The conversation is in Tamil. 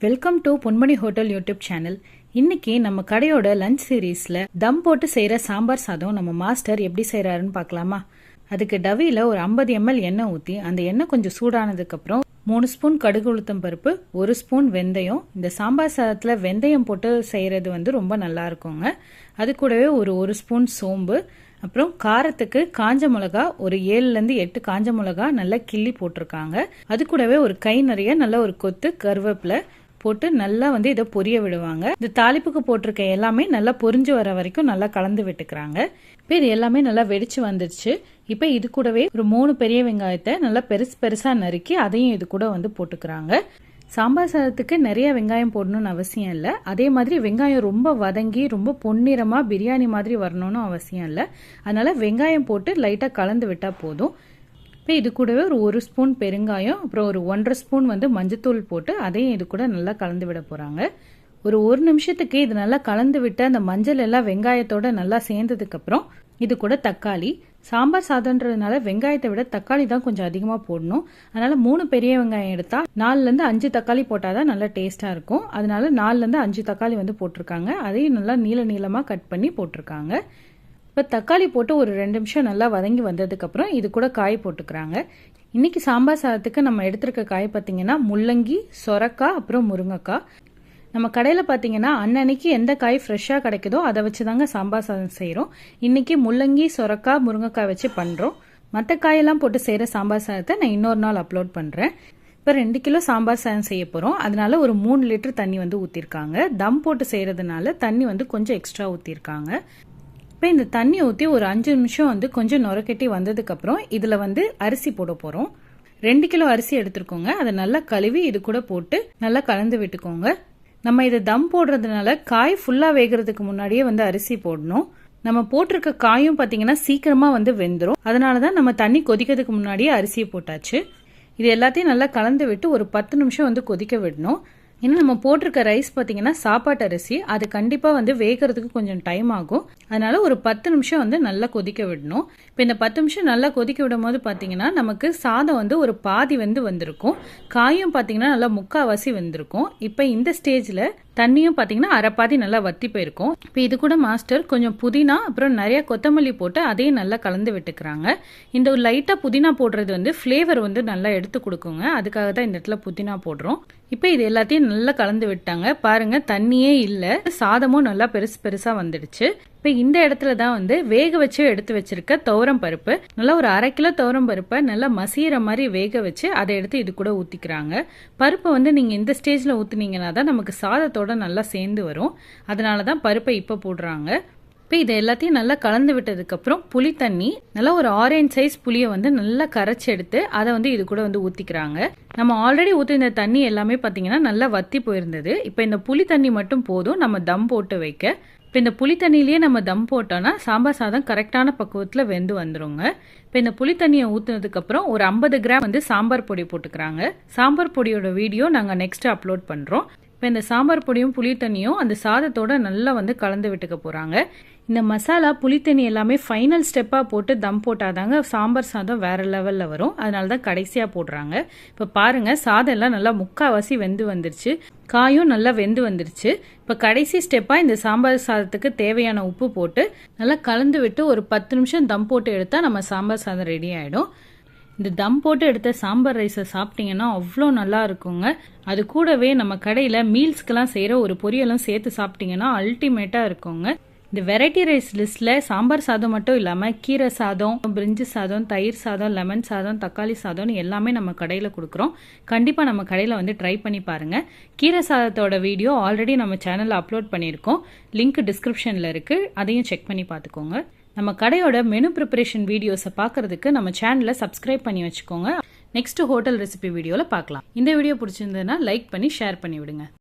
Welcome to Ponmani hotel YouTube channel இன்னைக்கு நம்ம கடையோட லஞ்ச் சீரீஸ்ல தம் போட்டு செய்யற சாம்பார் சாதம் நம்ம மாஸ்டர் எப்படி செய்யறாருன்னு பார்க்கலாமா? அதுக்கு டவியில் ஒரு ஐம்பது எம்எல் எண்ணெய் ஊற்றி அந்த எண்ணெய் கொஞ்சம் சூடானதுக்கு அப்புறம் மூணு ஸ்பூன் கடுகு உளுத்தம் பருப்பு ஒரு ஸ்பூன் வெந்தயம். இந்த சாம்பார் சாதத்தில் வெந்தயம் போட்டு செய்கிறது வந்து ரொம்ப நல்லா இருக்குங்க. அது கூடவே ஒரு ஒரு ஸ்பூன் சோம்பு அப்புறம் காரத்துக்கு காஞ்ச மிளகா ஒரு ஏழுலேருந்து எட்டு காஞ்ச மிளகா நல்லா கிள்ளி போட்டிருக்காங்க. அது கூடவே ஒரு கை நிறைய நல்ல ஒரு கொத்து கருவேப்பிலை போட்டு நல்லா வந்து இதை பொரிய விடுவாங்க. இந்த தாளிப்புக்கு போட்டிருக்க எல்லாமே நல்லா பொரிஞ்சு வர வரைக்கும் நல்லா கலந்து விட்டுக்கிறாங்க. இப்போ இது எல்லாமே நல்லா வெடிச்சு வந்துடுச்சு. இப்போ இது கூடவே ஒரு மூணு பெரிய வெங்காயத்தை நல்லா பெருசு பெருசாக நறுக்கி அதையும் இது கூட வந்து போட்டுக்கிறாங்க. சாம்பார் சாதத்துக்கு நிறைய வெங்காயம் போடணும்னு அவசியம் இல்லை. அதே மாதிரி வெங்காயம் ரொம்ப வதங்கி ரொம்ப பொன்னிறமாக பிரியாணி மாதிரி வரணும்னு அவசியம் இல்லை. அதனால வெங்காயம் போட்டு லைட்டாக கலந்து விட்டால் போதும். இப்போ இது கூடவே ஒரு ஒரு ஸ்பூன் பெருங்காயம் அப்புறம் ஒரு ஒன்றரை ஸ்பூன் வந்து மஞ்சத்தூள் போட்டு அதையும் இது கூட நல்லா கலந்து விட போகிறாங்க ஒரு ஒரு நிமிஷத்துக்கு இது நல்லா கலந்து விட்டு அந்த மஞ்சள் எல்லாம் வெங்காயத்தோட நல்லா சேர்ந்ததுக்கப்புறம் இது கூட தக்காளி. சாம்பார் சாதம்ன்றதுனால வெங்காயத்தை விட தக்காளி தான் கொஞ்சம் அதிகமாக போடணும். அதனால மூணு பெரிய வெங்காயம் எடுத்தா நாலுலேருந்து அஞ்சு தக்காளி போட்டால் தான் நல்லா டேஸ்ட்டாக இருக்கும். அதனால நாலுலேருந்து அஞ்சு தக்காளி வந்து போட்டிருக்காங்க. அதையும் நல்லா நீள நீளமாக கட் பண்ணி போட்டிருக்காங்க. இப்போ தக்காளி போட்டு ஒரு ரெண்டு நிமிஷம் நல்லா வதங்கி வந்ததுக்கப்புறம் இது கூட காய் போட்டுக்கிறாங்க. இன்றைக்கி சாம்பார் சாதத்துக்கு நம்ம எடுத்திருக்க காய் பார்த்தீங்கன்னா முள்ளங்கி சொரக்காய் அப்புறம் முருங்கைக்காய். நம்ம கடையில் பார்த்தீங்கன்னா அன்னன்னைக்கு எந்த காய் ஃப்ரெஷ்ஷாக கிடைக்குதோ அதை வச்சு தாங்க சாம்பார் சாதம் செய்கிறோம் இன்றைக்கி முள்ளங்கி சொரக்காய் முருங்கைக்காய் வச்சு பண்ணுறோம் மற்ற காயெல்லாம் போட்டு செய்கிற சாம்பார் சாதத்தை நான் இன்னொரு நாள் அப்லோட் பண்ணுறேன் இப்போ ரெண்டு கிலோ சாம்பார் சாதம் செய்ய போகிறோம் அதனால ஒரு மூணு லிட்டர் தண்ணி வந்து ஊற்றிருக்காங்க தம் போட்டு செய்கிறதுனால தண்ணி வந்து கொஞ்சம் எக்ஸ்ட்ரா ஊற்றிருக்காங்க இப்போ இந்த தண்ணி ஊற்றி ஒரு அஞ்சு நிமிஷம் வந்து கொஞ்சம் நுரக்கட்டி வந்ததுக்கப்புறம் இதில் வந்து அரிசி போட போகிறோம் ரெண்டு கிலோ அரிசி எடுத்துருக்கோங்க. அதை நல்லா கழுவி இது கூட போட்டு நல்லா கலந்து விட்டுக்கோங்க. நம்ம இதை தம் போடுறதுனால காய் ஃபுல்லாக வேகிறதுக்கு முன்னாடியே வந்து அரிசி போடணும். நம்ம போட்டிருக்க காயும் பார்த்தீங்கன்னா சீக்கிரமாக வந்து வெந்துடும் அதனால தான் நம்ம தண்ணி கொதிக்கிறதுக்கு முன்னாடியே அரிசியை போட்டாச்சு. இது எல்லாத்தையும் நல்லா கலந்து விட்டு ஒரு பத்து நிமிஷம் வந்து கொதிக்க விடணும். ஏன்னா நம்ம போட்டிருக்க ரைஸ் பார்த்தீங்கன்னா சாப்பாட்டு அரிசி. அது கண்டிப்பாக வந்து வேகிறதுக்கு கொஞ்சம் டைம் ஆகும். அதனால ஒரு பத்து நிமிஷம் வந்து நல்லா கொதிக்க விடணும். இப்போ இந்த பத்து நிமிஷம் நல்லா கொதிக்க விடும் போது பார்த்தீங்கன்னா நமக்கு சாதம் வந்து ஒரு பாதி வந்து வந்திருக்கும். காயும் பார்த்தீங்கன்னா நல்லா முக்காவாசி வந்திருக்கும். இப்போ இந்த ஸ்டேஜில் தண்ணியும் பார்த்தீங்கன்னா அரைப்பாதி நல்லா வத்தி போயிருக்கும். இப்போ இது கூட மாஸ்டர் கொஞ்சம் புதினா அப்புறம் நிறைய கொத்தமல்லி போட்டு அதையும் நல்லா கலந்து விட்டுக்கிறாங்க. இந்த ஒரு லைட்டாக புதினா போடுறது வந்து ஃப்ளேவர் வந்து நல்லா எடுத்து கொடுக்குங்க. அதுக்காக தான் இந்த இடத்துல புதினா போடுறோம். இப்போ இது எல்லாத்தையும் நல்லா கலந்து விட்டாங்க. பாருங்க தண்ணியே இல்லை. சாதமும் நல்லா பெருசு பெருசாக வந்துடுச்சு. இப்போ இந்த இடத்துல தான் வந்து வேக வச்சு எடுத்து வச்சிருக்க துவரம் பருப்பு. நல்லா ஒரு அரை கிலோ துவரம் பருப்பை நல்லா மசிகிற மாதிரி வேக வச்சு அதை எடுத்து இது கூட ஊற்றிக்கிறாங்க பருப்பை வந்து நீங்கள் இந்த ஸ்டேஜில் ஊற்றுனீங்கன்னா தான் நமக்கு சாதத்தோட நல்லா சேர்ந்து வரும். அதனால தான் பருப்பை இப்போ போடுறாங்க. இப்போ இதை எல்லாத்தையும் நல்லா கலந்து விட்டதுக்கப்புறம் புளி தண்ணி நல்லா ஒரு ஆரஞ்ச் சைஸ் புளியை வந்து நல்லா கரைச்சி எடுத்து அதை வந்து இது கூட வந்து ஊற்றிக்கிறாங்க நம்ம ஆல்ரெடி ஊற்றின தண்ணி எல்லாமே பார்த்தீங்கன்னா நல்லா வத்தி போயிருந்தது. இப்போ இந்த புளி தண்ணி மட்டும் போதும். நம்ம தம் போட்டு வைக்க. இப்போ இந்த புளி தண்ணியிலேயே நம்ம தம் போட்டோம்னா சாம்பார் சாதம் கரெக்டான பக்குவத்தில் வெந்து வந்துருங்க. இப்போ இந்த புளி தண்ணியை ஊற்றுனதுக்கப்புறம் ஒரு ஐம்பது கிராம் வந்து சாம்பார் பொடி போட்டுக்கிறாங்க. சாம்பார் பொடியோட வீடியோ நாங்கள் நெக்ஸ்ட்டு அப்லோட் பண்ணுறோம் இப்போ இந்த சாம்பார் பொடியும் புளி தண்ணியும் அந்த சாதத்தோட நல்லா வந்து கலந்து விட்டுக்க போகிறாங்க இந்த மசாலா புளித்தண்ணி எல்லாமே ஃபைனல் ஸ்டெப்பாக போட்டு தம் போட்டாதாங்க சாம்பார் சாதம் வேறு லெவலில் வரும். அதனால தான் கடைசியாக போடுறாங்க. இப்போ பாருங்கள் சாதம் எல்லாம் நல்லா முக்காவாசி வெந்து வந்துருச்சு. காயும் நல்லா வெந்து வந்துருச்சு. இப்போ கடைசி ஸ்டெப்பாக இந்த சாம்பார் சாதத்துக்கு தேவையான உப்பு போட்டு நல்லா கலந்து விட்டு ஒரு பத்து நிமிஷம் தம் போட்டு எடுத்தால் நம்ம சாம்பார் சாதம் ரெடி ஆகிடும் இந்த தம் போட்டு எடுத்த சாம்பார் ரைஸை சாப்பிட்டீங்கன்னா அவ்வளோ நல்லா இருக்குங்க. அது கூடவே நம்ம கடையில் மீல்ஸ்க்கெல்லாம் செய்கிற ஒரு பொரியலும் சேர்த்து சாப்பிட்டீங்கன்னா அல்டிமேட்டாக இருக்குங்க. இந்த வெரைட்டி ரைஸ் லிஸ்ட்டில் சாம்பார் சாதம் மட்டும் இல்லாமல் கீரை சாதம் பிரிஞ்சு சாதம் தயிர் சாதம் லெமன் சாதம் தக்காளி சாதம்னு எல்லாமே நம்ம கடையில் கொடுக்குறோம். கண்டிப்பாக நம்ம கடையில் வந்து ட்ரை பண்ணி பாருங்கள் கீரை சாதத்தோட வீடியோ ஆல்ரெடி நம்ம சேனலில் அப்லோட் பண்ணியிருக்கோம். லிங்க் டிஸ்கிரிப்ஷனில் இருக்குது அதையும் செக் பண்ணி பார்த்துக்கோங்க. நம்ம கடையோட மெனு ப்ரிப்பரேஷன் வீடியோஸை பார்க்கறதுக்கு நம்ம சேனலை சப்ஸ்கிரைப் பண்ணி வச்சுக்கோங்க. நெக்ஸ்ட் ஹோட்டல் ரெசிபி வீடியோவில் பார்க்கலாம். இந்த வீடியோ பிடிச்சிருந்ததுன்னா லைக் பண்ணி ஷேர் பண்ணி விடுங்க